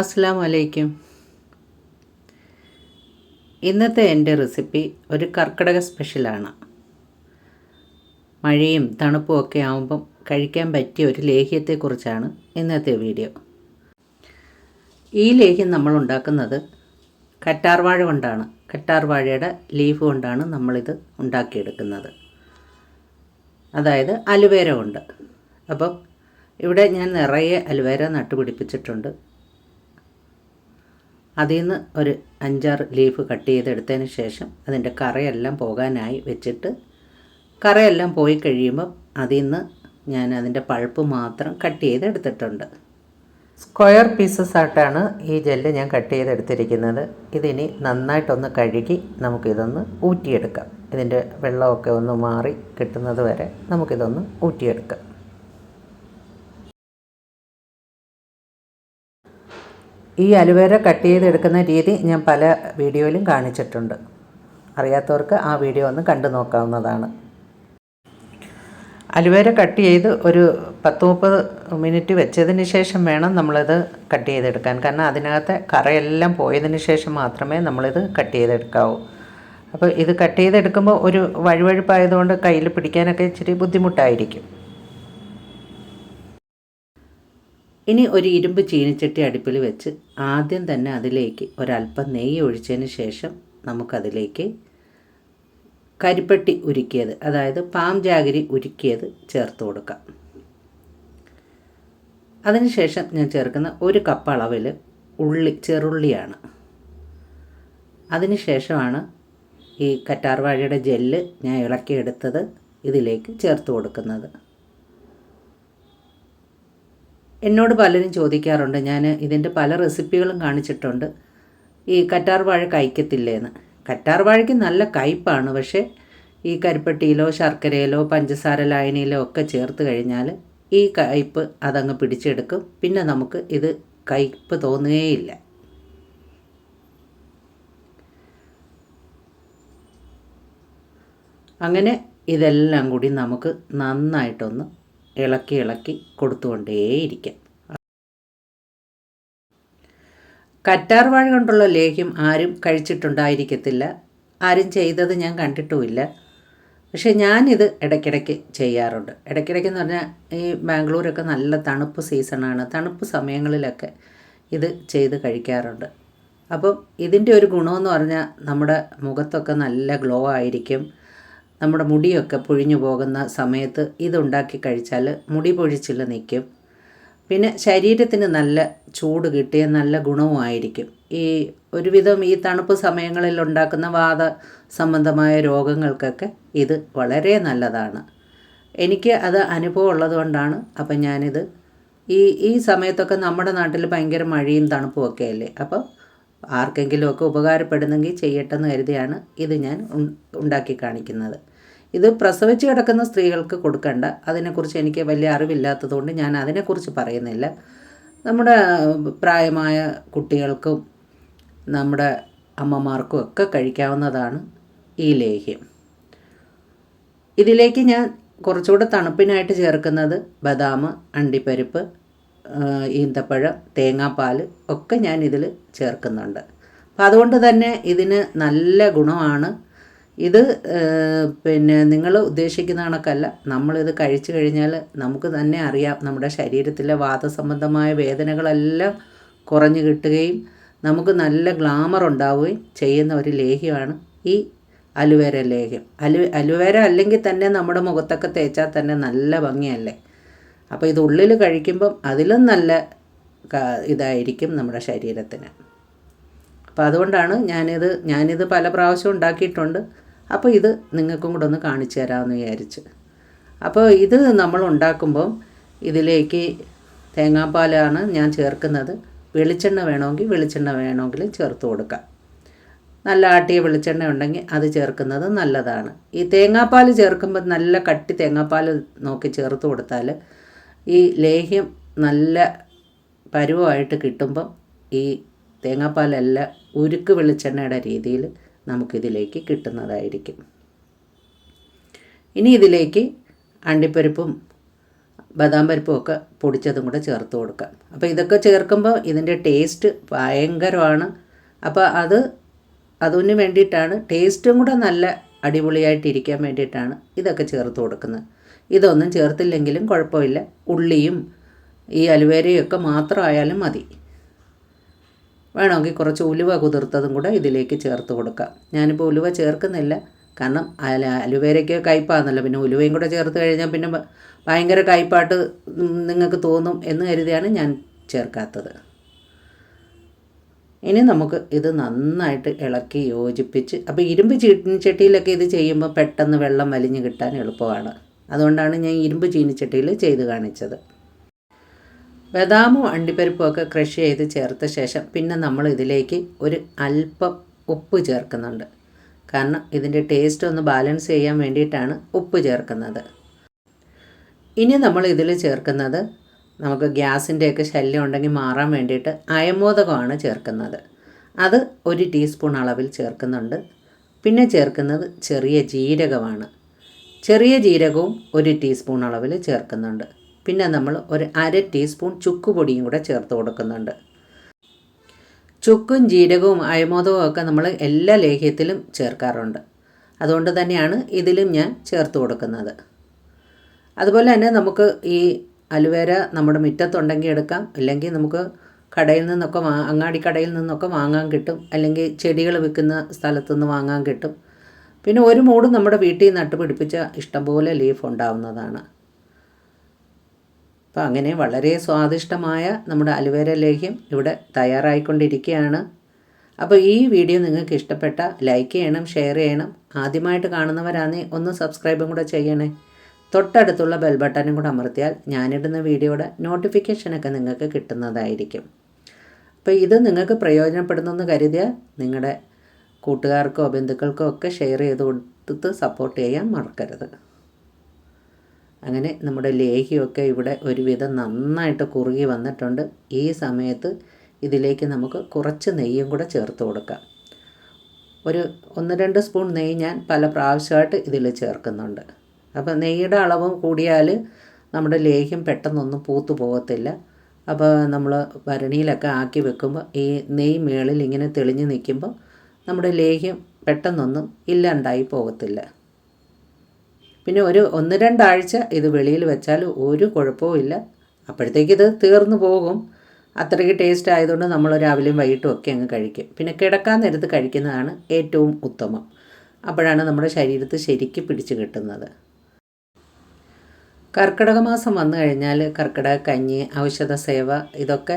അസ്സാം വലൈക്കും ഇന്നത്തെ എന്റെ റെസിപ്പി ഒരു കർക്കിടക സ്പെഷ്യലാണ്. മഴയും തണുപ്പും ഒക്കെ ആകുമ്പം കഴിക്കാൻ പറ്റിയ ഒരു ലേഹ്യത്തെക്കുറിച്ചാണ് ഇന്നത്തെ വീഡിയോ. ഈ ലേഹ്യം നമ്മൾ ഉണ്ടാക്കുന്നത് കറ്റാർവാഴ കൊണ്ടാണ്. കറ്റാർവാഴയുടെ ലീഫ് കൊണ്ടാണ് നമ്മളിത് ഉണ്ടാക്കിയെടുക്കുന്നത്. അതായത് അലുവേര കൊണ്ട്. അപ്പം ഇവിടെ ഞാൻ നിറയെ അലുവേര നട്ടുപിടിപ്പിച്ചിട്ടുണ്ട്. അതിൽ നിന്ന് ഒരു അഞ്ചാറ് ലീഫ് കട്ട് ചെയ്തെടുത്തതിന് ശേഷം അതിന്റെ കറയെല്ലാം പോകാനായി വെച്ചിട്ട് കറയെല്ലാം പോയി കഴിയുമ്പം അതിൽ നിന്ന് ഞാൻ അതിന്റെ പൾപ്പ് മാത്രം കട്ട് ചെയ്തെടുത്തിട്ടുണ്ട്. സ്ക്വയർ പീസസ് ആയിട്ടാണ് ഈ ജെല്ല് ഞാൻ കട്ട് ചെയ്തെടുത്തിരിക്കുന്നത്. ഇതിനി നന്നായിട്ടൊന്ന് കഴുകി നമുക്കിതൊന്ന് ഊറ്റിയെടുക്കാം. ഇതിന്റെ വെള്ളമൊക്കെ ഒന്ന് മാറി കിട്ടുന്നത് വരെ നമുക്കിതൊന്ന് ഊറ്റിയെടുക്കാം. ഈ അലുവേര കട്ട് ചെയ്തെടുക്കുന്ന രീതി ഞാൻ പല വീഡിയോയിലും കാണിച്ചിട്ടുണ്ട്. അറിയാത്തവർക്ക് ആ വീഡിയോ ഒന്ന് കണ്ടു നോക്കാവുന്നതാണ്. അലുവേര കട്ട് ചെയ്ത് ഒരു പത്ത് മുപ്പത് മിനിറ്റ് വെച്ചതിന് ശേഷം വേണം നമ്മളിത് കട്ട് ചെയ്തെടുക്കാൻ. കാരണം അതിനകത്തെ കറയെല്ലാം പോയതിന് ശേഷം മാത്രമേ നമ്മളിത് കട്ട് ചെയ്തെടുക്കാവൂ. അപ്പോൾ ഇത് കട്ട് ചെയ്തെടുക്കുമ്പോൾ ഒരു വഴുവഴുപ്പായതുകൊണ്ട് കയ്യിൽ പിടിക്കാനൊക്കെ ഇച്ചിരി ബുദ്ധിമുട്ടായിരിക്കും. ഇനി ഒരു ഇരുമ്പ് ചീനിച്ചട്ടി അടുപ്പിൽ വെച്ച് ആദ്യം തന്നെ അതിലേക്ക് ഒരല്പം നെയ്യ് ഒഴിച്ചതിന് ശേഷം നമുക്കതിലേക്ക് കരിപ്പട്ടി ഉരുക്കിയത് അതായത് പാം ജാഗരി ഉരുക്കിയത് ചേർത്ത് കൊടുക്കാം. അതിനുശേഷം ഞാൻ ചേർക്കുന്ന ഒരു കപ്പ് അളവിൽ ഉള്ളി ചെറുള്ളിയാണ്. അതിനുശേഷമാണ് ഈ കറ്റാർവാഴയുടെ ജെല്ല് ഞാൻ ഇളക്കിയെടുത്തത് ഇതിലേക്ക് ചേർത്ത് കൊടുക്കുന്നത്. എന്നോട് പലരും ചോദിക്കാറുണ്ട്. ഞാൻ ഇതിന്റെ പല റെസിപ്പികളും കാണിച്ചിട്ടുണ്ട്. ഈ കറ്റാർ വാഴ കഴിക്കത്തില്ലേന്ന്. കറ്റാർ വാഴയ്ക്ക് നല്ല കയ്പ്പാണ് പക്ഷേ ഈ കരിപ്പട്ടിയിലോ ശർക്കരയിലോ പഞ്ചസാര ലായനിയിലോ ഒക്കെ ചേർത്ത് കഴിഞ്ഞാൽ ഈ കയ്പ്പ് അതങ്ങ് പിടിച്ചെടുക്കും. പിന്നെ നമുക്ക് ഇത് കയ്പ്പ് തോന്നുകയില്ല. അങ്ങനെ ഇതെല്ലാം കൂടി നമുക്ക് നന്നായിട്ടൊന്ന് ഇളക്കി ഇളക്കി കൊടുത്തുകൊണ്ടേയിരിക്കാം. കറ്റാർവാഴ കൊണ്ടുള്ള ലേഹ്യം ആരും കഴിച്ചിട്ടുണ്ടായിരിക്കത്തില്ല. ആരും ചെയ്തത് ഞാൻ കണ്ടിട്ടുമില്ല. പക്ഷേ ഞാനിത് ഇടയ്ക്കിടയ്ക്ക് ചെയ്യാറുണ്ട്. ഇടയ്ക്കിടയ്ക്ക് എന്ന് പറഞ്ഞാൽ ഈ ബാംഗ്ലൂരൊക്കെ നല്ല തണുപ്പ് സീസണാണ്. തണുപ്പ് സമയങ്ങളിലൊക്കെ ഇത് ചെയ്ത് കഴിക്കാറുണ്ട്. അപ്പം ഇതിന്റെ ഒരു ഗുണമെന്ന് പറഞ്ഞാൽ നമ്മുടെ മുഖത്തൊക്കെ നല്ല ഗ്ലോ ആയിരിക്കും. നമ്മുടെ മുടിയൊക്കെ പൊഴിഞ്ഞു പോകുന്ന സമയത്ത് ഇതുണ്ടാക്കി കഴിച്ചാൽ മുടി പൊഴിച്ചിൽ നിൽക്കും. പിന്നെ ശരീരത്തിന് നല്ല ചൂട് കിട്ടിയ നല്ല ഗുണവുമായിരിക്കും ഈ ഒരുവിധം ഈ തണുപ്പ് സമയങ്ങളിൽ ഉണ്ടാക്കുന്ന വാദ സംബന്ധമായ രോഗങ്ങൾക്കൊക്കെ ഇത് വളരെ നല്ലതാണ്. എനിക്ക് അത് അനുഭവം ഉള്ളതുകൊണ്ടാണ് അപ്പം ഞാനിത് ഈ ഈ സമയത്തൊക്കെ നമ്മുടെ നാട്ടിൽ ഭയങ്കര മഴയും തണുപ്പും ഒക്കെ അല്ലേ? അപ്പോൾ ആർക്കെങ്കിലുമൊക്കെ ഉപകാരപ്പെടുന്നെങ്കിൽ ചെയ്യട്ടെന്ന് കരുതിയാണ് ഇത് ഞാൻ ഉണ്ടാക്കി കാണിക്കുന്നത്. ഇത് പ്രസവിച്ച് കിടക്കുന്ന സ്ത്രീകൾക്ക് കൊടുക്കണ്ട. അതിനെക്കുറിച്ച് എനിക്ക് വലിയ അറിവില്ലാത്തതുകൊണ്ട് ഞാൻ അതിനെക്കുറിച്ച് പറയുന്നില്ല. നമ്മുടെ പ്രായമായ കുട്ടികൾക്കും നമ്മുടെ അമ്മമാർക്കും ഒക്കെ കഴിക്കാവുന്നതാണ് ഈ ലേഹ്യം. ഇതിലേക്ക് ഞാൻ കുറച്ചുകൂടെ തണുപ്പിനായിട്ട് ചേർക്കുന്നത് ബദാം അണ്ടിപ്പരിപ്പ് ഈന്തപ്പഴം തേങ്ങാപ്പാൽ ഒക്കെ ഞാൻ ഇതിൽ ചേർക്കുന്നുണ്ട്. അപ്പോൾ അതുകൊണ്ട് തന്നെ ഇതിന് നല്ല ഗുണമാണ് ഇത് പിന്നെ നിങ്ങൾ ഉദ്ദേശിക്കുന്ന കണക്കല്ല. നമ്മളിത് കഴിച്ചു കഴിഞ്ഞാൽ നമുക്ക് തന്നെ അറിയാം. നമ്മുടെ ശരീരത്തിലെ വാദസംബന്ധമായ വേദനകളെല്ലാം കുറഞ്ഞു കിട്ടുകയും നമുക്ക് നല്ല ഗ്ലാമർ ഉണ്ടാവുകയും ചെയ്യുന്ന ഒരു ലേഹ്യമാണ് ഈ അലുവേര ലേഹ്യം. അലു അലുവേര അല്ലെങ്കിൽ തന്നെ നമ്മുടെ മുഖത്തൊക്കെ തേച്ചാൽ തന്നെ നല്ല ഭംഗിയല്ലേ? അപ്പോൾ ഇത് ഉള്ളിൽ കഴിക്കുമ്പം അതിലും നല്ല ഇതായിരിക്കും നമ്മുടെ ശരീരത്തിന്. അപ്പോൾ അതുകൊണ്ടാണ് ഞാനിത് ഞാനിത് പല പ്രാവശ്യം ഉണ്ടാക്കിയിട്ടുണ്ട്. അപ്പോൾ ഇത് നിങ്ങൾക്കും കൂടെ ഒന്ന് കാണിച്ചു തരാമെന്ന് വിചാരിച്ച്. അപ്പോൾ ഇത് നമ്മൾ ഉണ്ടാക്കുമ്പോൾ ഇതിലേക്ക് തേങ്ങാപ്പാലാണ് ഞാൻ ചേർക്കുന്നത്. വെളിച്ചെണ്ണ വേണമെങ്കിൽ വെളിച്ചെണ്ണ വേണമെങ്കിൽ ചേർത്ത് കൊടുക്കാം. നല്ല ആട്ടിയ വെളിച്ചെണ്ണ ഉണ്ടെങ്കിൽ അത് ചേർക്കുന്നത് നല്ലതാണ്. ഈ തേങ്ങാപ്പാൽ ചേർക്കുമ്പോൾ നല്ല കട്ടി തേങ്ങാപ്പാൽ നോക്കി ചേർത്ത് കൊടുത്താൽ ഈ ലേഹ്യം നല്ല പരുവമായിട്ട് കിട്ടുമ്പം ഈ തേങ്ങാപ്പാലെല്ലാം ഉരുക്ക് വെളിച്ചെണ്ണയുടെ രീതിയിൽ നമുക്കിതിലേക്ക് കിട്ടുന്നതായിരിക്കും. ഇനി ഇതിലേക്ക് അണ്ടിപ്പരിപ്പും ബദാം പരിപ്പും ഒക്കെ പൊടിച്ചതും കൂടെ ചേർത്ത് കൊടുക്കാം. അപ്പോൾ ഇതൊക്കെ ചേർക്കുമ്പോൾ ഇതിന്റെ ടേസ്റ്റ് ഭയങ്കരമാണ്. അപ്പോൾ അത് അതിന് വേണ്ടിയിട്ടാണ് ടേസ്റ്റും കൂടെ നല്ല അടിപൊളിയായിട്ടിരിക്കാൻ വേണ്ടിയിട്ടാണ് ഇതൊക്കെ ചേർത്ത് കൊടുക്കുന്നത്. ഇതൊന്നും ചേർത്തില്ലെങ്കിലും കുഴപ്പമില്ല. ഉള്ളിയും ഈ അലുവേരയും ഒക്കെ മാത്രമായാലും മതി. വേണമെങ്കിൽ കുറച്ച് ഉലുവ കുതിർത്തതും കൂടെ ഇതിലേക്ക് ചേർത്ത് കൊടുക്കാം. ഞാനിപ്പോൾ ഉലുവ ചേർക്കുന്നില്ല. കാരണം അല അലുവേരയ്ക്ക് കയ്പാന്നല്ലോ. പിന്നെ ഉലുവയും കൂടെ ചേർത്ത് കഴിഞ്ഞാൽ പിന്നെ ഭയങ്കര കയ്പായിട്ട് നിങ്ങൾക്ക് തോന്നും എന്ന് കരുതിയാണ് ഞാൻ ചേർക്കാത്തത്. ഇനി നമുക്ക് ഇത് നന്നായിട്ട് ഇളക്കി യോജിപ്പിച്ച് അപ്പോൾ ഇരുമ്പ് ചീനിച്ചട്ടിയിലൊക്കെ ഇത് ചെയ്യുമ്പോൾ പെട്ടെന്ന് വെള്ളം വലിഞ്ഞ് കിട്ടാൻ എളുപ്പമാണ്. അതുകൊണ്ടാണ് ഞാൻ ഇരുമ്പ് ചീനിച്ചട്ടിയിൽ ചെയ്ത് കാണിച്ചത്. ബദാമും അണ്ടിപ്പരിപ്പും ഒക്കെ ക്രഷ് ചെയ്ത് ചേർത്ത ശേഷം പിന്നെ നമ്മൾ ഇതിലേക്ക് ഒരു അല്പം ഉപ്പ് ചേർക്കുന്നുണ്ട്. കാരണം ഇതിന്റെ ടേസ്റ്റ് ഒന്ന് ബാലൻസ് ചെയ്യാൻ വേണ്ടിയിട്ടാണ് ഉപ്പ് ചേർക്കുന്നത്. ഇനി നമ്മൾ ഇതിൽ ചേർക്കുന്നത് നമുക്ക് ഗ്യാസിന്റെയൊക്കെ ശല്യം ഉണ്ടെങ്കിൽ മാറാൻ വേണ്ടിയിട്ട് അയമോദകമാണ് ചേർക്കുന്നത്. അത് ഒരു ടീസ്പൂൺ അളവിൽ ചേർക്കുന്നുണ്ട്. പിന്നെ ചേർക്കുന്നത് ചെറിയ ജീരകമാണ്. ചെറിയ ജീരകവും ഒരു ടീസ്പൂൺ അളവിൽ ചേർക്കുന്നുണ്ട്. പിന്നെ നമ്മൾ ഒരു അര ടീസ്പൂൺ ചുക്ക് പൊടിയും കൂടെ ചേർത്ത് കൊടുക്കുന്നുണ്ട്. ചുക്കും ജീരകവും അയമോദവും ഒക്കെ നമ്മൾ എല്ലാ ലേഹ്യത്തിലും ചേർക്കാറുണ്ട്. അതുകൊണ്ട് തന്നെയാണ് ഇതിലും ഞാൻ ചേർത്ത് കൊടുക്കുന്നത്. അതുപോലെ തന്നെ നമുക്ക് ഈ അലുവേര നമ്മുടെ മുറ്റത്തുണ്ടെങ്കിൽ എടുക്കാം. അല്ലെങ്കിൽ നമുക്ക് കടയിൽ നിന്നൊക്കെ വാ അങ്ങാടി കടയിൽ നിന്നൊക്കെ വാങ്ങാൻ കിട്ടും. അല്ലെങ്കിൽ ചെടികൾ വിൽക്കുന്ന സ്ഥലത്തു നിന്ന് വാങ്ങാൻ കിട്ടും. പിന്നെ ഒരു മൂട് നമ്മുടെ വീട്ടിൽ നട്ടുപിടിപ്പിച്ച ഇഷ്ടംപോലെ ലീഫ് ഉണ്ടാവുന്നതാണ്. അപ്പോൾ അങ്ങനെ വളരെ സ്വാദിഷ്ടമായ നമ്മുടെ അലുവേര ലേഹ്യം ഇവിടെ തയ്യാറായിക്കൊണ്ടിരിക്കുകയാണ്. അപ്പോൾ ഈ വീഡിയോ നിങ്ങൾക്ക് ഇഷ്ടപ്പെട്ട ലൈക്ക് ചെയ്യണം ഷെയർ ചെയ്യണം. ആദ്യമായിട്ട് കാണുന്നവരാണെങ്കിൽ ഒന്ന് സബ്സ്ക്രൈബും കൂടെ ചെയ്യണേ. തൊട്ടടുത്തുള്ള ബെൽ ബട്ടനും കൂടെ അമർത്തിയാൽ ഞാനിടുന്ന വീഡിയോയുടെ നോട്ടിഫിക്കേഷനൊക്കെ നിങ്ങൾക്ക് കിട്ടുന്നതായിരിക്കും. അപ്പോൾ ഇത് നിങ്ങൾക്ക് പ്രയോജനപ്പെടുന്നെന്ന് കരുതിയാൽ നിങ്ങളുടെ കൂട്ടുകാർക്കോ ബന്ധുക്കൾക്കോ ഒക്കെ ഷെയർ ചെയ്ത് കൊടുത്ത് സപ്പോർട്ട് ചെയ്യാൻ മറക്കരുത്. അങ്ങനെ നമ്മുടെ ലേഹ്യമൊക്കെ ഇവിടെ ഒരുവിധം നന്നായിട്ട് കുറുകി വന്നിട്ടുണ്ട്. ഈ സമയത്ത് ഇതിലേക്ക് നമുക്ക് കുറച്ച് നെയ്യും കൂടെ ചേർത്ത് കൊടുക്കാം. ഒരു ഒന്ന് രണ്ട് സ്പൂൺ നെയ്യ് ഞാൻ പല പ്രാവശ്യമായിട്ട് ഇതിൽ ചേർക്കുന്നുണ്ട്. അപ്പോൾ നെയ്യുടെ അളവും കൂടിയാൽ നമ്മുടെ ലേഹ്യം പെട്ടെന്നൊന്നും പൂത്തു പോകത്തില്ല. അപ്പോൾ നമ്മൾ ഭരണിയിലൊക്കെ ആക്കി വെക്കുമ്പോൾ ഈ നെയ്യ് മേളിൽ ഇങ്ങനെ തെളിഞ്ഞ് നിൽക്കുമ്പോൾ നമ്മുടെ ലേഹ്യം പെട്ടെന്നൊന്നും ഇല്ലാണ്ടായി പോകത്തില്ല. പിന്നെ ഒരു ഒന്ന് രണ്ടാഴ്ച ഇത് വെളിയിൽ വെച്ചാൽ ഒരു കുഴപ്പവും അപ്പോഴത്തേക്ക് ഇത് തീർന്നു പോകും. അത്രയ്ക്ക് ടേസ്റ്റ് ആയതുകൊണ്ട് നമ്മൾ രാവിലെയും വൈകിട്ടും ഒക്കെ അങ്ങ് കഴിക്കും. പിന്നെ കിടക്കാൻ നേരത്ത് കഴിക്കുന്നതാണ് ഏറ്റവും ഉത്തമം. അപ്പോഴാണ് നമ്മുടെ ശരീരത്ത് ശരിക്ക് പിടിച്ച് കിട്ടുന്നത്. കർക്കിടക മാസം വന്നു കഴിഞ്ഞാൽ കർക്കിടക കഞ്ഞി ഔഷധ സേവ ഇതൊക്കെ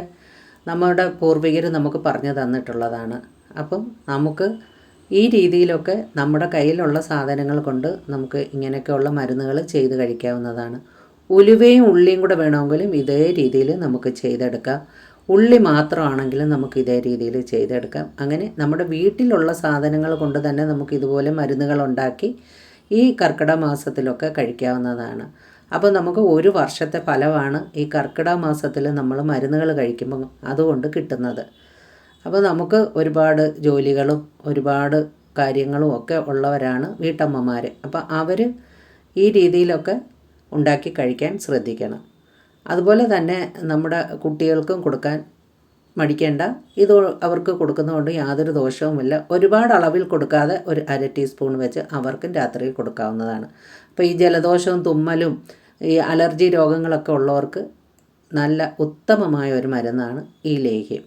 നമ്മുടെ പൂർവികർ നമുക്ക് പറഞ്ഞു തന്നിട്ടുള്ളതാണ്. അപ്പം നമുക്ക് ഈ രീതിയിലൊക്കെ നമ്മുടെ കയ്യിലുള്ള സാധനങ്ങൾ കൊണ്ട് നമുക്ക് ഇങ്ങനെയൊക്കെയുള്ള മരുന്നുകൾ ചെയ്ത് കഴിക്കാവുന്നതാണ്. ഉലുവയും ഉള്ളിയും കൂടെ വേണമെങ്കിലും ഇതേ രീതിയിൽ നമുക്ക് ചെയ്തെടുക്കാം. ഉള്ളി മാത്രമാണെങ്കിലും നമുക്ക് ഇതേ രീതിയിൽ ചെയ്തെടുക്കാം. അങ്ങനെ നമ്മുടെ വീട്ടിലുള്ള സാധനങ്ങൾ കൊണ്ട് തന്നെ നമുക്ക് ഇതുപോലെ മരുന്നുകൾ ഉണ്ടാക്കി ഈ കർക്കിടക മാസത്തിലൊക്കെ കഴിക്കാവുന്നതാണ്. അപ്പോൾ നമുക്ക് ഒരു വർഷത്തെ ഫലമാണ് ഈ കർക്കിടക മാസത്തിൽ നമ്മൾ മരുന്നുകൾ കഴിക്കുമ്പോൾ അതുകൊണ്ട് കിട്ടുന്നത്. അപ്പോൾ നമുക്ക് ഒരുപാട് ജോലികളും ഒരുപാട് കാര്യങ്ങളും ഒക്കെ ഉള്ളവരാണ് വീട്ടമ്മമാർ അപ്പോൾ അവർ ഈ രീതിയിലൊക്കെ ഉണ്ടാക്കി കഴിക്കാൻ ശ്രദ്ധിക്കണം. അതുപോലെ തന്നെ നമ്മുടെ കുട്ടികൾക്കും കൊടുക്കാൻ മടിക്കേണ്ട. ഇത് അവർക്ക് കൊടുക്കുന്നതുകൊണ്ട് യാതൊരു ദോഷവുമില്ല. ഒരുപാട് അളവിൽ കൊടുക്കാതെ ഒരു അര ടീസ്പൂൺ വെച്ച് അവർക്കും രാത്രി കൊടുക്കാവുന്നതാണ്. അപ്പോൾ ഈ ജലദോഷവും തുമ്മലും ഈ അലർജി രോഗങ്ങളൊക്കെ ഉള്ളവർക്ക് നല്ല ഉത്തമമായ ഒരു മരുന്നാണ് ഈ ലേഹ്യം.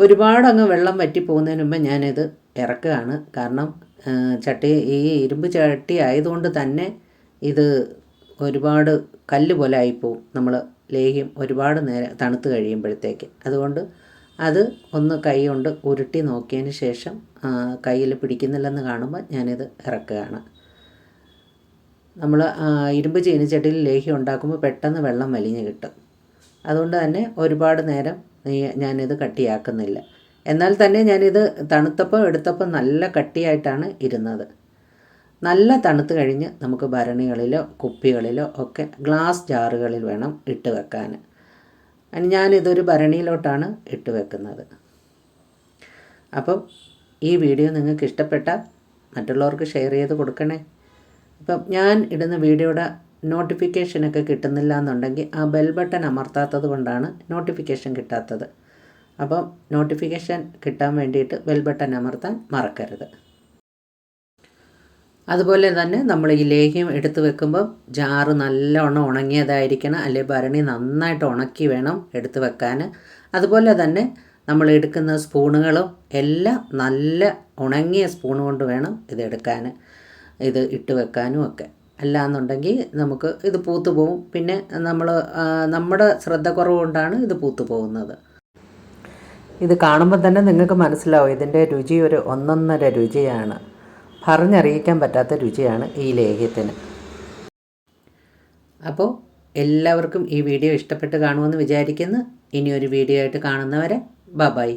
ഒരുപാട് അങ്ങ് വെള്ളം വറ്റി പോകുന്നതിന് മുമ്പ് ഞാനിത് ഇറക്കുകയാണ്. കാരണം ചട്ടി ഈ ഇരുമ്പ് ചട്ടി ആയതുകൊണ്ട് തന്നെ ഇത് ഒരുപാട് കല്ല് പോലെ ആയിപ്പോവും. നമ്മൾ ലേഹ്യം ഒരുപാട് നേരം തണുത്ത് കഴിയുമ്പോഴത്തേക്ക്. അതുകൊണ്ട് അത് ഒന്ന് കൈ കൊണ്ട് ഉരുട്ടി നോക്കിയതിന് ശേഷം കയ്യിൽ പിടിക്കുന്നില്ലെന്ന് കാണുമ്പോൾ ഞാനിത് ഇറക്കുകയാണ്. നമ്മൾ ഇരുമ്പ് ചീനിച്ചട്ടിയിൽ ലേഹ്യം ഉണ്ടാക്കുമ്പോൾ പെട്ടെന്ന് വെള്ളം വലിഞ്ഞു കിട്ടും. അതുകൊണ്ട് തന്നെ ഒരുപാട് നേരം ഞാനിത് കട്ടിയാക്കുന്നില്ല. എന്നാൽ തന്നെ ഞാനിത് തണുത്തപ്പോൾ എടുത്തപ്പോൾ നല്ല കട്ടിയായിട്ടാണ് ഇരുന്നത്. നല്ല തണുത്ത് കഴിഞ്ഞ് നമുക്ക് ഭരണികളിലോ കുപ്പികളിലോ ഒക്കെ ഗ്ലാസ് ജാറുകളിൽ വേണം ഇട്ട് വെക്കാൻ ഞാനിതൊരു ഭരണിയിലോട്ടാണ് ഇട്ട് വെക്കുന്നത്. അപ്പം ഈ വീഡിയോ നിങ്ങൾക്ക് ഇഷ്ടപ്പെട്ട മറ്റുള്ളവർക്ക് ഷെയർ ചെയ്ത് കൊടുക്കണേ. ഇപ്പം ഞാൻ ഇടുന്ന വീഡിയോയുടെ നോട്ടിഫിക്കേഷനൊക്കെ കിട്ടുന്നില്ല എന്നുണ്ടെങ്കിൽ ആ ബെൽ ബട്ടൺ അമർത്താത്തത് കൊണ്ടാണ് നോട്ടിഫിക്കേഷൻ കിട്ടാത്തത്. അപ്പം നോട്ടിഫിക്കേഷൻ കിട്ടാൻ വേണ്ടിയിട്ട് ബെൽ ബട്ടൺ അമർത്താൻ മറക്കരുത്. അതുപോലെ തന്നെ നമ്മൾ ഈ ലേഹ്യം എടുത്ത് വെക്കുമ്പോൾ ജാറ് നല്ലവണ്ണം ഉണങ്ങിയതായിരിക്കണം അല്ലെങ്കിൽ ഭരണി നന്നായിട്ട് ഉണക്കി വേണം എടുത്ത് വെക്കാൻ. അതുപോലെ തന്നെ നമ്മൾ എടുക്കുന്ന സ്പൂണുകളും എല്ലാം നല്ല ഉണങ്ങിയ സ്പൂൺ കൊണ്ട് വേണം ഇത് എടുക്കാൻ ഇത് ഇട്ട് വെക്കാനും ഒക്കെ. അല്ലാന്നുണ്ടെങ്കിൽ നമുക്ക് ഇത് പൂത്തു പോവും. പിന്നെ നമ്മൾ നമ്മുടെ ശ്രദ്ധ കുറവ് കൊണ്ടാണ് ഇത് പൂത്തു പോകുന്നത്. ഇത് കാണുമ്പോൾ തന്നെ നിങ്ങൾക്ക് മനസ്സിലാവും ഇതിന്റെ രുചി ഒരു ഒന്നൊന്നര രുചിയാണ്. പറഞ്ഞറിയിക്കാൻ പറ്റാത്ത രുചിയാണ് ഈ ലേഹ്യത്തിന്. അപ്പോൾ എല്ലാവർക്കും ഈ വീഡിയോ ഇഷ്ടപ്പെട്ട് കാണുമെന്ന് വിചാരിക്കുന്നു. ഇനി ഒരു വീഡിയോ ആയിട്ട് കാണുന്നവരെ ബ ബൈ.